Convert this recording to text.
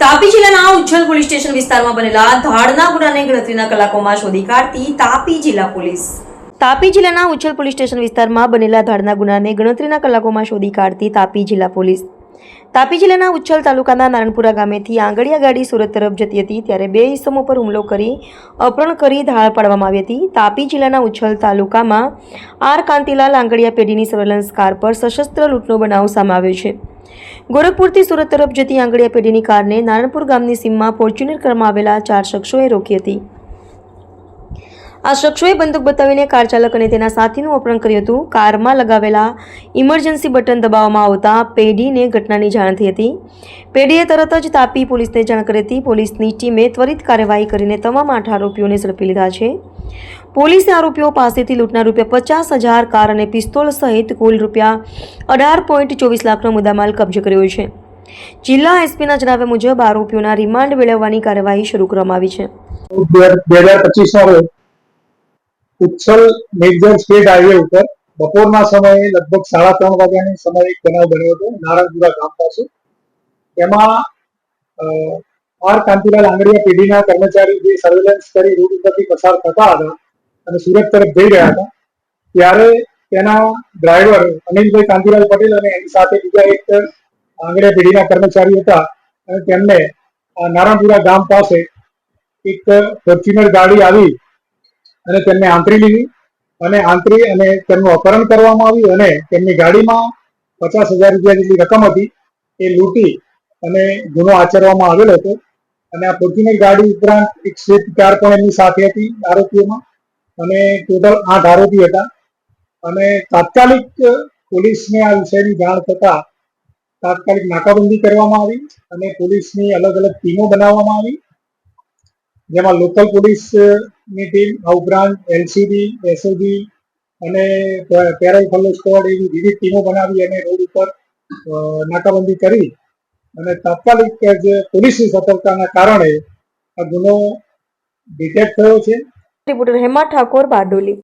તાપી જિલ્લાના Uchchhal police station વિસ્તારમાં બનેલા ધાડના ગુનાને ગણતરીના કલાકોમાં શોધી કાઢતી તાપી જિલ્લા પોલીસ. તાપી જિલ્લાના ઉચ્છલ પોલીસ સ્ટેશન વિસ્તારમાં બનેલા ધાડના ગુનાને ગણતરીના કલાકોમાં શોધી કાઢતી તાપી જિલ્લા પોલીસ. તાપી જિલ્લાના ઉચ્છલ તાલુકાના નારણપુરા ગામેથી આંગળીયા ગાડી સુરત તરફ જતી હતી, ત્યારે બે ઇસમો પર હુમલો કરી અપહરણ કરી ધાળ પાડવામાં આવી હતી. તાપી જિલ્લાના ઉચ્છલ તાલુકામાં આર કાંતિલાલ આંગળીયા પેઢીની સર્વેલન્સ કાર પર સશસ્ત્ર લૂંટનો બનાવ સામે આવ્યો છે. ગોરખપુરથી સુરત તરફ જતી આંગળીયા પેઢીની કારને નારણપુર ગામની સીમમાં ફોર્ચ્યુનર કારમાં આવેલા ચાર શખ્સોએ રોકી હતી. આ શખ્સોએ બંદૂક બતાવીને કાર ચાલક અને તેના સાથીનું અપહરણ કર્યું હતું. કારમાં લગાવેલા ઇમરજન્સી બટન દબાવવામાં આવતા પેઢીને ઘટનાની જાણ થઈ હતી. પેઢીએ તરત જ તાપી પોલીસને જાણ કરી હતી. પોલીસની ટીમે ત્વરિત કાર્યવાહી કરીને તમામ આઠ આરોપીઓને ઝડપી લીધા છે. પોલીસે આરોપીઓ પાસેથી લૂંટના રૂપિયા પચાસ હજાર કાર અને પિસ્તોલ સહિત કુલ રૂપિયા અઢાર પોઈન્ટ ચોવીસ લાખનો મુદ્દામાલ કબજે કર્યો છે. જિલ્લા એસપીના જણાવ્યા મુજબ આરોપીઓના રિમાન્ડ મેળવવાની કાર્યવાહી શરૂ કરવામાં આવી છે. બે હજાર પચીસ રોજ ઉચ્છલ મેઘજર સ્ટેટ હાઈવે ઉપર બપોરના સમયે લગભગ સાડા ત્રણ વાગ્યાની સમયે એક બનાવ બન્યો હતો નારણપુરા ગામ પાસે. એમાં આર કાંતિલાલ આંગડિયા પેઢીના કર્મચારી જે સર્વેલન્સ કરી રૂટ ઉપરથી પસાર થતા હતા અને સુરત તરફ જઈ રહ્યા હતા, ત્યારે તેના ડ્રાઈવર અનિલભાઈ કાંતિલાલ પટેલ અને એની સાથે બીજા એક આંગડિયા પેઢીના કર્મચારી હતા અને તેમને નારાયણપુરા ગામ પાસે એક ફોર્ચ્યુનર ગાડી આવી અને તેમને આંતરી લીધી અને આંતરી અને તેમનું અપહરણ કરવામાં આવ્યું અને તેમની ગાડીમાં પચાસ હજાર રૂપિયા જેટલી રકમ હતી એ લૂંટી અને ગુનો આચરવામાં આવેલો હતો. અને આ ફોર્ચ્યુનર ગાડી ઉપરાંત એક સ્વિફ્ટ કાર પણ એમની સાથે હતી, આરોપીઓમાં. અને ટોટલ આઠ આરોપી હતા. અને તાત્કાલિક પોલીસને આ વિષયની જાણ થતા તાત્કાલિક નાકાબંધી કરવામાં આવી અને પોલીસની અલગ અલગ ટીમો બનાવવામાં આવી. જેમાં લોકલ પોલીસની ટીમ, આ ઉપરાંત એલસીબી, એસઓજી અને પેરાઇફલો સ્કોડ એવી વિવિધ ટીમો બનાવી અને રોડ ઉપર નાકાબંધી કરી. અને તાત્કાલિક જે પોલીસની સફળતાના કારણે આ ગુનો ડિટેક્ટ થયો છે. રિપોર્ટર હેમા ઠાકોર બારડોલી.